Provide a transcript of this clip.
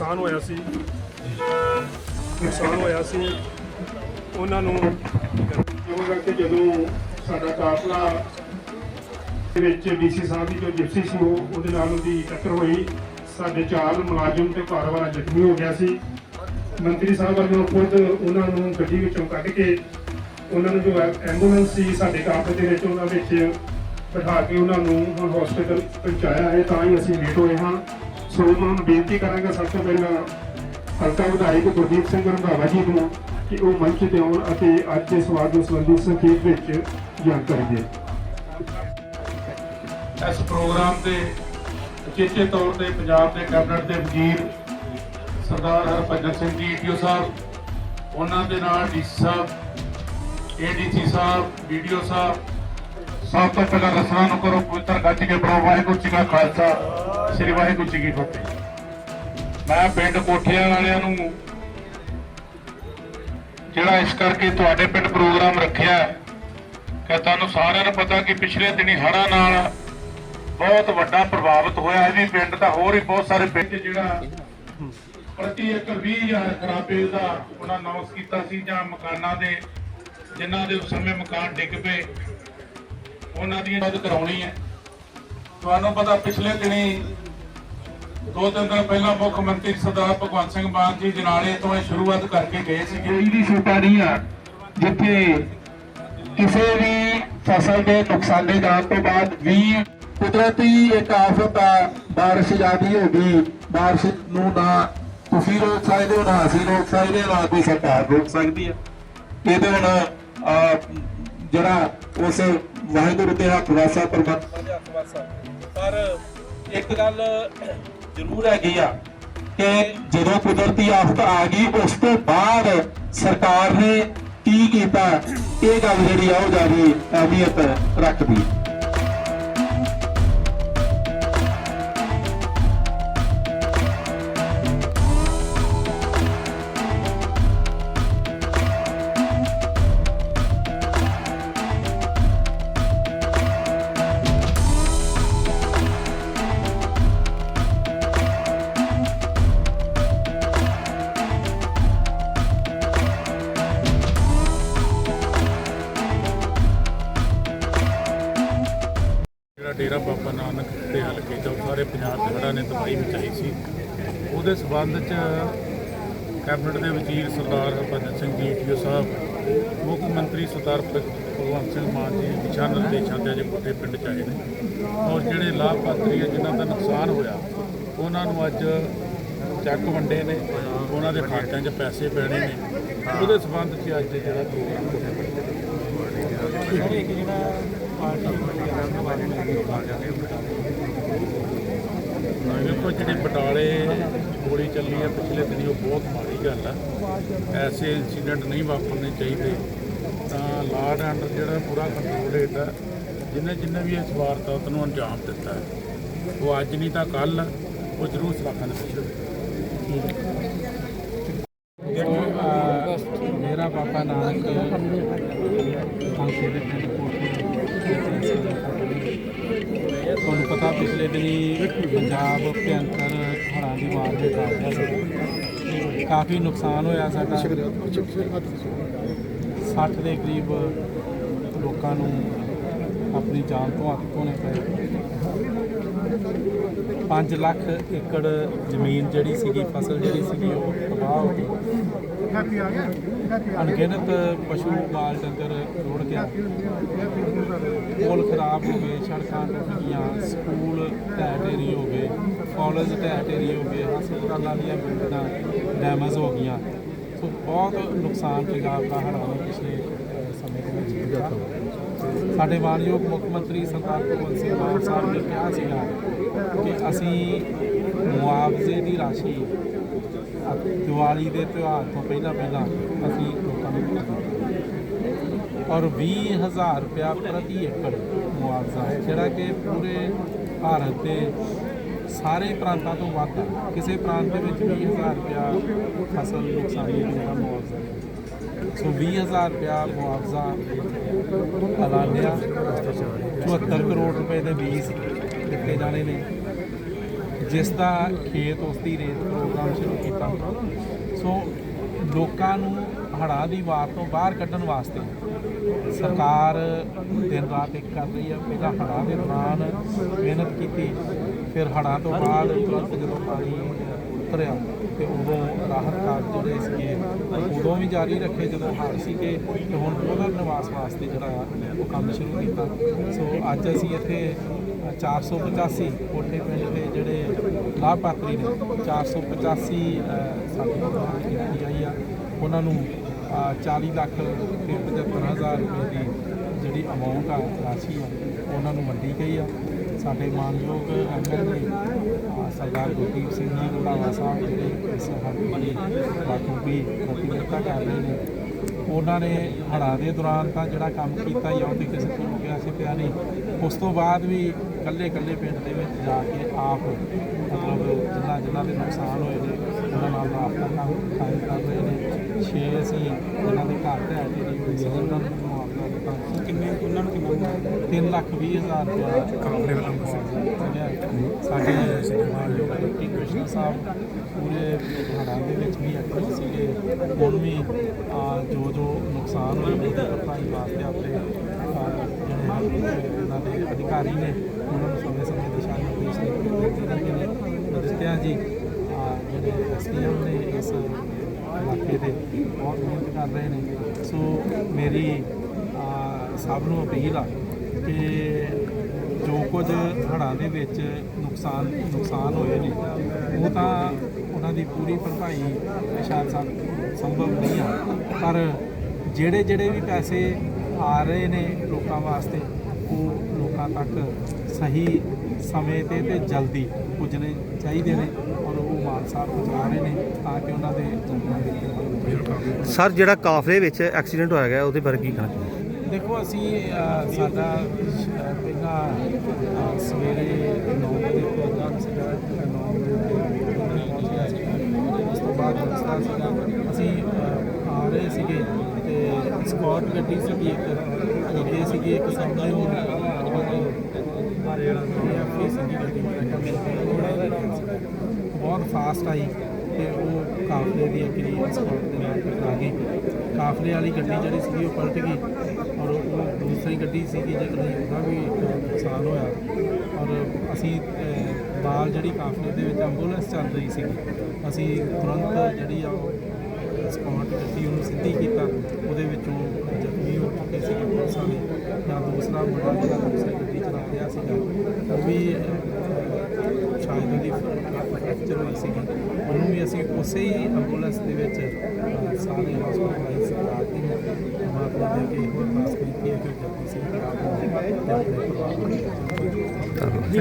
ਨੁਕਸਾਨ ਹੋਇਆ ਸੀ। ਨੁਕਸਾਨ ਹੋਇਆ ਸੀ। ਉਹਨਾਂ ਨੂੰ ਕਿਉਂ ਕਰਕੇ ਜਦੋਂ ਸਾਡਾ ਕਾਫਲਾ ਦੇ ਵਿੱਚ ਡੀਸੀ ਸਾਹਿਬ ਦੀ ਜੋ ਜਿਪਸੀ ਸੀ ਉਹ, ਉਹਦੇ ਨਾਲ ਉਹਦੀ ਟੱਕਰ ਹੋਈ। ਸਾਡੇ ਚਾਰ ਮੁਲਾਜ਼ਮ ਤੇ ਘਰ ਵਾਲਾ ਜ਼ਖਮੀ ਹੋ ਗਿਆ ਸੀ। ਮੰਤਰੀ ਸਾਹਿਬ ਵੱਲੋਂ ਖੁਦ ਉਹਨਾਂ ਨੂੰ ਗੱਡੀ ਵਿੱਚੋਂ ਕੱਢ ਕੇ ਉਹਨਾਂ ਨੂੰ ਜੋ ਐਂਬੂਲੈਂਸ ਸੀ ਸਾਡੇ ਕਾਫਲੇ ਦੇ ਵਿੱਚ, ਉਹਨਾਂ ਵਿੱਚ ਬਿਠਾ ਕੇ ਉਹਨਾਂ ਨੂੰ ਹੁਣ ਹਸਪੀਟਲ ਪਹੁੰਚਾਇਆ ਹੈ। ਤਾਂ ਹੀ ਅਸੀਂ ਲੇਟ ਹੋਏ ਹਾਂ। ਸੋ ਮੈਂ ਹੁਣ ਬੇਨਤੀ ਕਰਾਂਗਾ, ਸਭ ਤੋਂ ਪਹਿਲਾਂ ਹਲਕਾ ਵਿਧਾਇਕ ਗੁਰਦੀਪ ਸਿੰਘ ਰੰਧਾਵਾ ਜੀ ਨੂੰ ਕਿ ਉਹ ਮੰਚ ਤੇ ਆਉਣ ਅਤੇ ਅੱਜ ਦੇ ਸਵਾਲ ਦੇ ਸੰਬੰਧੀ ਸੰਖੇਪ ਵਿੱਚ ਜਾਣਕਾਰੀ ਦੇਣ। ਇਸ ਪ੍ਰੋਗਰਾਮ ਤੇ ਉਚੇਚੇ ਤੌਰ ਤੇ ਪੰਜਾਬ ਦੇ ਕੈਬਨਿਟ ਦੇ ਵਜ਼ੀਰ ਸਰਦਾਰ ਹਰਭਜਨ ਸਿੰਘ ਜੀ ਈਟੀਓ ਸਾਹਿਬ, ਉਹਨਾਂ ਦੇ ਨਾਲ ਡੀਸੀ ਸਾਹਿਬ ਏਡੀਸੀ ਸਾਹਿਬ ਵੀਡੀਓ ਸਾਹਿਬ, ਸਭ ਤੋਂ ਪਹਿਲਾਂ ਰਸਨਾ ਨੂੰ ਕਰੋ ਪਵਿੱਤਰ ਗੱਜ ਕੇ ਬਰੋ ਵਾਹਿਗੁਰੂ ਜੀ ਕਾ ਖਾਲਸਾ, ਸ੍ਰੀ ਵਾਹਿਗੁਰੂ ਜੀ ਕੀ ਫਤਿਹ। ਮੈਂ ਪਿੰਡ ਕੋਠਿਆਂ ਵਾਲਿਆਂ ਨੂੰ ਜਿਹੜਾ ਇਸ ਕਰਕੇ ਤੁਹਾਡੇ ਪਿੰਡ ਪ੍ਰੋਗਰਾਮ ਰੱਖਿਆ ਕਿ ਤੁਹਾਨੂੰ ਸਾਰਿਆਂ ਨੂੰ ਪਤਾ ਕਿ ਪਿਛਲੇ ਦਿਨੀ ਹੜ੍ਹਾਂ ਨਾਲ ਬਹੁਤ ਵੱਡਾ ਪ੍ਰਭਾਵਿਤ ਹੋਇਆ। ਹੈ ਵੀ ਪਿੰਡ ਦਾ ਹੋਰ ਹੀ ਬਹੁਤ ਸਾਰੇ ਪਿੰਡ ਜਿਹੜਾ ਪ੍ਰਤੀ ਏਕੜ 20000 ਖਰਾਬੇ ਦਾ ਉਹਨਾਂ ਅਨਾਉਂਸ ਕੀਤਾ ਸੀ, ਜਾਂ ਮਕਾਨਾਂ ਦੇ, ਜਿਨ੍ਹਾਂ ਦੇ ਉਸ ਸਮੇਂ ਮਕਾਨ ਡਿੱਗ ਪਏ, ਉਹਨਾਂ ਦੀ ਮਦਦ ਕਰਾਉਣੀ ਹੈ। ਤੁਹਾਨੂੰ ਪਤਾ ਪਿਛਲੇ ਦਿਨੀ ਦੋ ਤਿੰਨ ਦਿਨ ਪਹਿਲਾਂ ਮੁੱਖ ਮੰਤਰੀ ਸਰਦਾਰ ਭਗਵੰਤ ਸਿੰਘ ਮਾਨ ਜੀ ਜਨਾਲੇ ਤੋਂ ਇਹ ਸ਼ੁਰੂਆਤ ਕਰਕੇ ਗਏ ਸੀ। ਵੀ ਸੂਟਾ ਨਹੀਂ ਆ ਜਿੱਥੇ ਕਿਸੇ ਵੀ ਫਸਲ ਦੇ ਨੁਕਸਾਨ ਦੇ ਜਾਣ ਤੋਂ ਬਾਅਦ ਵੀ ਕੁਦਰਤੀ ਇੱਕ ਆਫਤ ਆ ਬਾਰਿਸ਼ ਜ਼ਿਆਦੀ ਹੋ ਗਈ ਬਾਰਿਸ਼ ਨੂੰ ਨਾ ਤੁਸੀਂ ਰੋਕ ਸਕਦੇ ਹੋ ਨਾ ਅਸੀਂ ਰੋਕ ਸਕਦੇ ਹਾਂ, ਨਾ ਕੋਈ ਸਰਕਾਰ ਰੋਕ ਸਕਦੀ ਹੈ। ਇਹਦੇ ਹੁਣ ਆ, ਜਿਹੜਾ ਉਸ ਵਾਹਿਗੁਰੂ ਤੇ ਹੱਥ ਵਾਸਾ ਪ੍ਰਬੰਧ ਪਰ ਇੱਕ ਗੱਲ ਜ਼ਰੂਰ ਹੈਗੀ ਆ ਕਿ ਜਦੋਂ ਕੁਦਰਤੀ ਆਫਤ ਆ ਗਈ, ਉਸ ਤੋਂ ਬਾਅਦ ਸਰਕਾਰ ਨੇ ਕੀ ਕੀਤਾ? ਇਹ ਗੱਲ ਜਿਹੜੀ ਆ, ਉਹ ਜਾਰੀ ਅਹਿਮੀਅਤ ਰੱਖਦੀ। ਦੇ ਹਲਕੇ ਸਾਰੇ ਪੰਜਾਬ ਦੇ ਹੜ੍ਹਾਂ ਨੇ ਤਬਾਹੀ ਮਚਾਈ ਸੀ। ਉਹਦੇ ਸਬੰਧ 'ਚ ਕੈਬਨਿਟ ਦੇ ਵਜ਼ੀਰ ਸਰਦਾਰ ਹਰਭਜਨ ਸਿੰਘ ਜੀ ਈਟੀਓ ਸਾਹਿਬ, ਮੁੱਖ ਮੰਤਰੀ ਸਰਦਾਰ ਭਗਵੰਤ ਸਿੰਘ ਮਾਨ ਜੀ ਦਿਸ਼ਾ ਨਿਰਦੇਸ਼ਾਂ ਤੇ ਅਜੇ ਕੋਟੇ ਪਿੰਡ 'ਚ ਆਏ ਨੇ। ਔਰ ਜਿਹੜੇ ਲਾਭਪਾਤਰੀ ਆ, ਜਿਨ੍ਹਾਂ ਦਾ ਨੁਕਸਾਨ ਹੋਇਆ, ਉਹਨਾਂ ਨੂੰ ਅੱਜ ਚੈੱਕ ਵੰਡੇ ਨੇ। ਉਹਨਾਂ ਦੇ ਖਾਤਿਆਂ 'ਚ ਪੈਸੇ ਪੈਣੇ ਨੇ। ਉਹਦੇ ਸਬੰਧ 'ਚ ਅੱਜ ਜਿਹੜਾ ਪ੍ਰੋਗਰਾਮ ਦੇਖੋ ਜਿਹੜੀ ਬਟਾਲੇ ਗੋਲੀ ਚੱਲੀ ਹੈ, ਪਿਛਲੇ ਦਿਨੀ ਉਹ ਬਹੁਤ ਮਾੜੀ ਗੱਲ ਆ। ਐਸੇ ਇਨਸੀਡੈਂਟ ਨਹੀਂ ਵਾਪਰਨੇ ਚਾਹੀਦੇ। ਤਾਂ ਲਾਰਡ ਐਂਡ ਜਿਹੜਾ ਪੂਰਾ ਕੰਟਰੋਲ ਰੇਟ ਹੈ ਜਿੰਨੇ ਜਿੰਨੇ ਵੀ ਇਸ ਵਾਰਦਾਤ ਨੂੰ ਅੰਜਾਮ ਦਿੱਤਾ ਹੈ, ਉਹ ਅੱਜ ਨਹੀਂ ਤਾਂ ਕੱਲ ਉਹ ਜ਼ਰੂਰ ਸਲਾਖਾਂ ਦੇ ਪਿੱਛੇ ਮੇਰਾ ਪਾਪਾ ਨਾਨਕ ਫਾਂਸੀ ਦੇ ਪਿੰਡ ਕੋਠੀ ਤੁਹਾਨੂੰ ਪਤਾ ਪਿਛਲੇ ਦਿਨੀ ਪੰਜਾਬ ਭਿਅੰਕਰ ਹੜ੍ਹਾਂ ਦੀ ਮਾਰ ਦੇ ਆ ਕਾਫੀ ਨੁਕਸਾਨ ਹੋਇਆ ਸਾਡਾ। 60 ਦੇ ਕਰੀਬ ਲੋਕਾਂ ਨੂੰ ਆਪਣੀ ਜਾਨ ਤੋਂ ਹੱਥ ਧੋਣੇ ਪਏ। 5 ਲੱਖ ਏਕੜ ਜ਼ਮੀਨ ਜਿਹੜੀ ਸੀਗੀ, ਫਸਲ ਜਿਹੜੀ ਸੀਗੀ, ਉਹ ਤਬਾਹ ਹੋ ਗਈ। ਅਣਗਿਣਤ ਪਸ਼ੂ ਮਾਲ ਡੰਗਰ ਰੁੜ ਗਿਆ। ਪੁਲ ਖਰਾਬ ਹੋ ਗਏ, ਸੜਕਾਂ ਟੁੱਟ ਗਈਆਂ ਸਕੂਲ ਢਹਿ ਢੇਰੀ ਹੋ ਗਏ, ਕਾਲਜ ਢਹਿ ਢੇਰੀ ਹੋ ਗਏ, ਹਸਪਤਾਲਾਂ ਦੀਆਂ ਬਿਲਡਿੰਗਾਂ ਡੈਮੇਜ ਹੋ ਗਈਆਂ। ਸੋ ਬਹੁਤ ਨੁਕਸਾਨ ਪੰਜਾਬ ਦਾ ਹੜ੍ਹਾਂ ਨੇ ਪਿਛਲੇ ਸਮੇਂ ਦੇ ਵਿੱਚ ਕੀਤਾ ਸਾਡੇ ਮਾਨਯੋਗ ਮੁੱਖ ਮੰਤਰੀ ਸਰਦਾਰ ਭਗਵੰਤ ਸਿੰਘ ਮਾਨ ਸਾਹਿਬ ਨੇ ਕਿਹਾ ਸੀਗਾ ਕਿ ਅਸੀਂ ਮੁਆਵਜ਼ੇ ਦੀ ਰਾਸ਼ੀ ਦੀਵਾਲੀ ਦੇ ਤਿਉਹਾਰ ਤੋਂ ਪਹਿਲਾਂ ਪਹਿਲਾਂ ਅਸੀਂ ਲੋਕਾਂ ਨੂੰ ਦੇ ਦਾਂਗੇ ਔਰ 20000 ਰੁਪਇਆ ਪ੍ਰਤੀ ਏਕੜ ਮੁਆਵਜ਼ਾ ਹੈ, ਜਿਹੜਾ ਕਿ ਪੂਰੇ ਭਾਰਤ ਦੇ ਸਾਰੇ ਪ੍ਰਾਂਤਾਂ ਤੋਂ ਵੱਧ ਕਿਸੇ ਪ੍ਰਾਂਤ ਦੇ ਵਿੱਚ 20000 ਰੁਪਇਆ ਫਸਲ ਨੁਕਸਾਨੀ ਦਾ ਮੁਆਵਜ਼ਾ ਹੈ। ਸੋ 20000 ਰੁਪਇਆ ਮੁਆਵਜ਼ਾ ਐਲਾਨਿਆ। 74 ਕਰੋੜ ਰੁਪਏ ਦੇ ਬੀਜ ਦਿੱਤੇ ਜਾਣੇ ਨੇ। ਜਿਸ ਦਾ ਖੇਤ ਉਸ ਦੀ ਰੇਤ ਪ੍ਰੋਗਰਾਮ ਸ਼ੁਰੂ ਕੀਤਾ ਸੋ ਲੋਕਾਂ ਨੂੰ ਹੜ੍ਹਾਂ ਦੀ ਵਾਰ ਤੋਂ ਬਾਹਰ ਕੱਢਣ ਵਾਸਤੇ ਸਰਕਾਰ ਦਿਨ ਰਾਤ ਇੱਕ ਕਰ ਰਹੀ ਹੈ। ਪਹਿਲਾਂ ਹੜ੍ਹਾਂ ਦੇ ਦੌਰਾਨ ਮਿਹਨਤ ਕੀਤੀ, ਫਿਰ ਹੜ੍ਹਾਂ ਤੋਂ ਬਾਅਦ ਤੁਰੰਤ ਜਦੋਂ ਪਾਣੀ ਉਤਰਿਆ ਤੇ ਉਦੋਂ ਰਾਹਤ ਕਾਰਜ ਜਿਹੜੇ ਸੀਗੇ, ਉਦੋਂ ਵੀ ਜਾਰੀ ਰੱਖੇ ਜਦੋਂ ਹਾਰ ਸੀਗੇ ਤੇ ਹੁਣ ਉਹਦਾ ਨਿਵਾਸ ਵਾਸਤੇ ਜਿਹੜਾ ਉਹ ਕੰਮ ਸ਼ੁਰੂ ਕੀਤਾ। ਸੋ ਅੱਜ ਅਸੀਂ ਇੱਥੇ 485 ਕੋਠੇ ਪਿੰਡ ਦੇ ਜਿਹੜੇ ਲਾਭਪਾਤਰੀ ਨੇ 485 ਅਹ, ਸਾਡੀ ਮਦਦ ਕੀਤੀ ਆਈ ਆ। ਉਹਨਾਂ ਨੂੰ ਅਹ, 40 ਲੱਖ ਤੇ 75000 ਰੁਪਏ ਦੀ ਜਿਹੜੀ ਅਮਾਉਂਟ ਆ ਰਾਸ਼ੀ ਆ ਉਹਨਾਂ ਨੂੰ ਵੰਡੀ ਗਈ ਆ। ਸਾਡੇ ਮਾਨਯੋਗ ਐਮਐਲਏ ਸਰਦਾਰ ਗੁਰਦੀਪ ਸਿੰਘ ਜੀ ਰੰਧਾਵਾ ਸਾਹਿਬ ਜਿਹੜੇ ਇਸ ਹਲਕੇ ਦੀ ਬਾਖੂਬੀ ਪ੍ਰਤੀਨਿਧਤਾ ਕਰ ਰਹੇ ਨੇ ਉਹਨਾਂ ਨੇ ਹੜ੍ਹਾਂ ਦੇ ਦੌਰਾਨ ਤਾਂ ਜਿਹੜਾ ਕੰਮ ਕੀਤਾ ਜਾਂ ਉਹਦੇ ਕਿਸੇ ਤੋਂ ਰੁਕਿਆ ਸੀ ਪਿਆ ਨਹੀਂ। ਉਸ ਤੋਂ ਬਾਅਦ ਵੀ ਇਕੱਲੇ ਇਕੱਲੇ ਪਿੰਡ ਦੇ ਵਿੱਚ ਜਾ ਕੇ ਆਪ ਮਤਲਬ ਜਿਨ੍ਹਾਂ ਜਿਨ੍ਹਾਂ ਦੇ ਨੁਕਸਾਨ ਹੋਏ ਨੇ ਉਹਨਾਂ ਨਾਲ ਆਪਣਾ ਕੰਮ ਕਾਇਮ ਕਰ ਰਹੇ ਨੇ ਛੇ ਅਸੀਂ ਜਿਨ੍ਹਾਂ ਦੇ ਘਰ ਢਹਿ ਢੇਰੀ ਹੋਈ ਸੀ ਉਹਨਾਂ ਨੂੰ ਮੁਆਵਜ਼ਾ ਦਿੱਤਾ ਕਿੰਨੇ ਉਹਨਾਂ ਨੂੰ ਕਿੰਨਾ 3 ਲੱਖ 20 ਹਜ਼ਾਰ ਰੁਪਇਆ। ਕਾਮਲੇ ਵੱਲੋਂ ਸਾਡੇ ਮਾਨਯੋਗ ਡਿਪਟੀ ਕਮਿਸ਼ਨਰ ਸਾਹਿਬ ਪੂਰੇ ਹੜ੍ਹਾਂ ਦੇ ਵਿੱਚ ਵੀ ਐਕਟਿਵ ਸੀਗੇ। ਹੁਣ ਵੀ ਆ, ਜੋ ਜੋ ਨੁਕਸਾਨ ਹੋਏ ਉਹਦੀ ਭਰਪਾਈ ਵਾਸਤੇ ਆਪਣੇ ਜਿਹੜੇ ਇਹਨਾਂ ਦੇ ਅਧਿਕਾਰੀ ਨੇ ਉਹਨਾਂ ਨੂੰ ਸਮੇਂ ਸਮੇਂ ਦਿਸ਼ਾ ਨਿਰਦੇਸ਼ ਦਿੱਤੇ ਰਹਿੰਦੇ ਨੇ ਦਿੱਤਿਆਂ ਜੀ ਆ, ਜਿਹੜੇ ਐਸਡੀਐਮ ਨੇ ਇਸ ਇਲਾਕੇ ਦੇ ਬਹੁਤ ਮਿਹਨਤ ਕਰ ਰਹੇ ਨੇ ਸੋ ਮੇਰੀ ਸਭ ਨੂੰ ਅਪੀਲ ਆ ਕਿ ਜੋ ਕੁਝ ਹੜ੍ਹਾਂ ਦੇ ਵਿੱਚ ਨੁਕਸਾਨ ਨੁਕਸਾਨ ਹੋਏ ਨੇ ਉਹ ਤਾਂ ਉਹਨਾਂ ਦੀ ਪੂਰੀ ਭਰਪਾਈ ਸ਼ਾਇਦ ਸੰ- ਸੰਭਵ ਨਹੀਂ ਆ ਪਰ ਜਿਹੜੇ ਜਿਹੜੇ ਵੀ ਪੈਸੇ ਆ ਰਹੇ ਨੇ ਲੋਕਾਂ ਵਾਸਤੇ ਉਹ ਲੋਕਾਂ ਤੱਕ ਸਹੀ ਸਮੇਂ ਤੇ ਤੇ ਜਲਦੀ ਪੁੱਜਣੇ ਚਾਹੀਦੇ ਨੇ ਔਰ ਉਹ ਮਾਨ ਸਾਹਿਬ ਪਹੁੰਚਾ ਰਹੇ ਨੇ ਤਾਂ ਕਿ ਉਹਨਾਂ ਦੇ ਜਨਮਾਂ ਦੇ ਉੱਤੇ ਸਰ ਜਿਹੜਾ ਕਾਫਲੇ ਵਿੱਚ ਐਕਸੀਡੈਂਟ ਹੋਇਆ ਗਿਆ ਉਹਦੇ ਬਾਰੇ ਕੀ ਕਹਿਣਾ ਚਾਹੁੰਦੇ ਦੇਖੋ ਅਸੀਂ ਸਾਡਾ ਪਹਿਲਾਂ ਸਵੇਰੇ 9 ਵਜੇ ਪ੍ਰੋਗਰਾਮ ਸੀਗਾ 9 ਵਜੇ ਤੇ ਪਹੁੰਚਿਆ ਸੀ ਉਸ ਤੋਂ ਬਾਅਦ ਰਸਤਾ ਸੀਗਾ। ਅਸੀਂ ਆ ਰਹੇ ਸੀਗੇ ਤੇ ਸਕਾਟ ਗੱਡੀ ਸੀਗੀ ਇੱਕ ਅੱਗੇ ਸੀਗੀ ਇੱਕ ਸਾਹਮਣੇ ਉਹ ਸੀ ਬਹੁਤ ਫਾਸਟ ਆਈ ਤੇ ਉਹ ਕਾਫਲੇ ਦੀ ਅਗਲੀ ਸਪੋਰਟ ਦੇ ਨਾਲ ਟਕਰਾ ਗਈ। ਕਾਫਲੇ ਵਾਲੀ ਗੱਡੀ ਜਿਹੜੀ ਸੀਗੀ ਉਹ ਪਲਟ ਗਈ ਔਰ ਉਹ ਦੂਸਰੀ ਗੱਡੀ ਸੀਗੀ ਜਿਹੜੀ ਉਹਦਾ ਵੀ ਨੁਕਸਾਨ ਹੋਇਆ ਔਰ ਅਸੀਂ ਅਹ, ਨਾਲ ਜਿਹੜੀ ਕਾਫਲੇ ਦੇ ਵਿੱਚ ਐਂਬੂਲੈਂਸ ਚੱਲ ਰਹੀ ਸੀ ਅਸੀਂ ਤੁਰੰਤ ਜਿਹੜੀ ਆ ਉਹ ਸਪੋਰਟ ਗੱਡੀ ਉਹਨੂੰ ਸਿੱਧੀ ਕੀਤਾ ਉਹਦੇ ਵਿੱਚੋਂ ਜ਼ਖਮੀ ਹੋ ਚੁੱਕੇ ਸੀਗੇ ਬਹੁਤ ਸਾਰੇ ਜਾਂ ਦੂਸਰਾ ਮੁੰਡਾ ਜਿਹੜਾ ਦੂਸਰੀ ਗੱਡੀ ਚਲਾ ਰਿਹਾ ਸੀਗਾ ਉਹ ਵੀ ਸ਼ਾਇਦ ਉਹਦੀ ਫ੍ਰੈਕਚਰ ਹੋਈ ਸੀਗੀ। ਉਹਨੂੰ ਵੀ ਅਸੀਂ ਉਸੇ ਹੀ ਐਂਬੂਲੈਂਸ ਦੇ ਵਿੱਚ ਅਹ, ਸਾਰੇ ਹਸਪਤਾਲਾਈਜ਼ ਕਰਾ ਕੇ ਪਰਮਾਤਮਾ ਦੇ ਅੱਗੇ ਹੋਰ ਪਾਸ ਕੀਤੀ ਹੈ ਕਿ ਜਲਦੀ ਸੇ ਕਰਾ ਦੇ ਤੇ